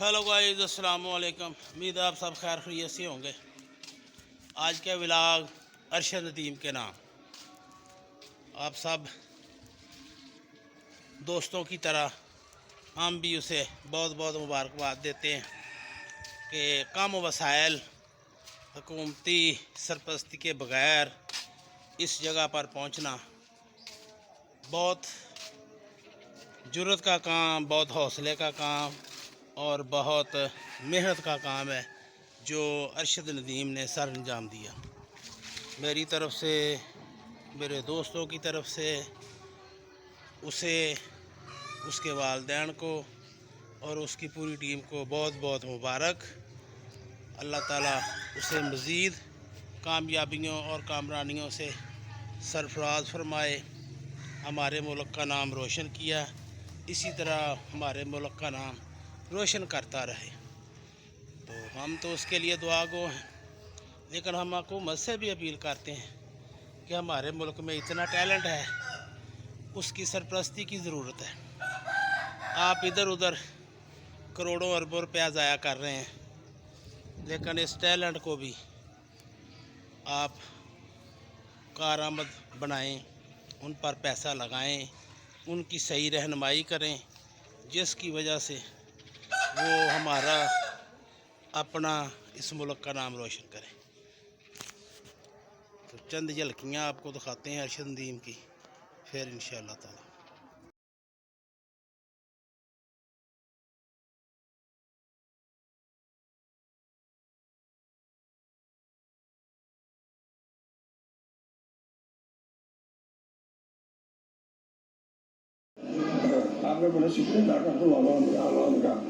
Hello guys السلام علیکم امید آپ سب خیر خریت سے ہوں گے. آج کا ولاگ ارشد ندیم کے نام. آپ سب دوستوں کی طرح ہم بھی اسے بہت بہت مبارکباد دیتے ہیں کہ کم وسائل حکومتی سرپرستی کے بغیر اس جگہ پر پہنچنا بہت جرت کا کام، بہت حوصلے کا کام اور بہت محنت کا کام ہے جو ارشد ندیم نے سر انجام دیا۔ میری طرف سے، میرے دوستوں کی طرف سے، اسے، اس کے والدین کو اور اس کی پوری ٹیم کو بہت بہت مبارک۔ اللہ تعالیٰ اسے مزید کامیابیوں اور کامرانیوں سے سرفراز فرمائے۔ ہمارے ملک کا نام روشن کیا۔ اسی طرح ہمارے ملک کا نام روشن کرتا رہے۔ تو ہم تو اس کے لیے دعا گو ہیں، لیکن ہم حکومت سے بھی اپیل کرتے ہیں کہ ہمارے ملک میں اتنا ٹیلنٹ ہے، اس کی سرپرستی کی ضرورت ہے۔ آپ ادھر ادھر کروڑوں اربوں روپیہ ضائع کر رہے ہیں، لیکن اس ٹیلنٹ کو بھی آپ کارآمد بنائیں، ان پر پیسہ لگائیں، ان کی صحیح رہنمائی کریں، جس کی وجہ سے وہ ہمارا اپنا اس ملک کا نام روشن کرے۔ تو چند جھلکیاں آپ کو دکھاتے ہیں ارشد ندیم کی، پھر انشاءاللہ تعالی۔ آپ نے بڑے شکریہ ادا کرتا ہوں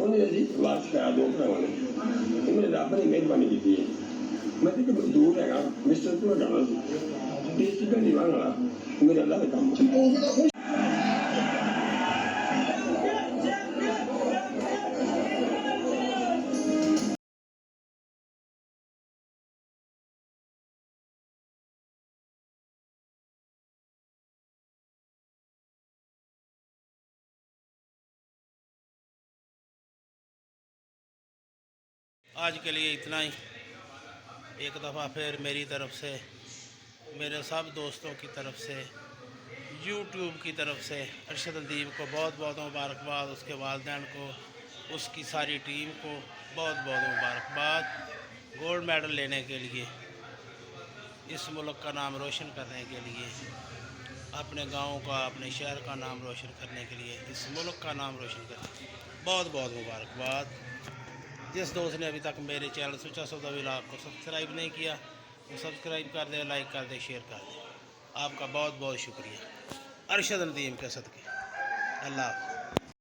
ਉਹਨੇ ਅਸੀਂ ਵਾਰਸ ਕਰਾ ਦੋ ਭਰਾਵਾਂ ਨੇ। ਇਹਨੇ ਰੱਬ ਨੇ ਮਿਹਰਬਾਨੀ ਕੀਤੀ ਹੈ। ਮੈਂ ਤੇ ਮਜ਼ਦੂਰ ਹੈਗਾ। ਮਿਸਟਰ ਤੋਂ ਡਾਲਾ ਸੀ ਦੇਸੀ। ਦਾ ਨਿਵਾਣਾ ਮੇਰਾ ਅੱਲਾ ਦਾ ਕੰਮ ਹੈ آج کے لیے اتنا ہی۔ ایک دفعہ پھر میری طرف سے، میرے سب دوستوں کی طرف سے، یوٹیوب کی طرف سے ارشد الدیب کو بہت بہت مبارکباد، اس کے والدین کو، اس کی ساری ٹیم کو بہت بہت مبارکباد۔ گولڈ میڈل لینے کے لیے، اس ملک کا نام روشن کرنے کے لیے، اپنے گاؤں کا، اپنے شہر کا نام روشن کرنے کے لیے، اس ملک کا نام روشن کرنے بہت بہت مبارکباد۔ جس دوست نے ابھی تک میرے چینل سچا سودا ولاگ کو سبسکرائب نہیں کیا، وہ سبسکرائب کر دے، لائک کر دے، شیئر کر دے۔ آپ کا بہت بہت شکریہ۔ ارشد ندیم کے صدقے۔ اللہ حافظ۔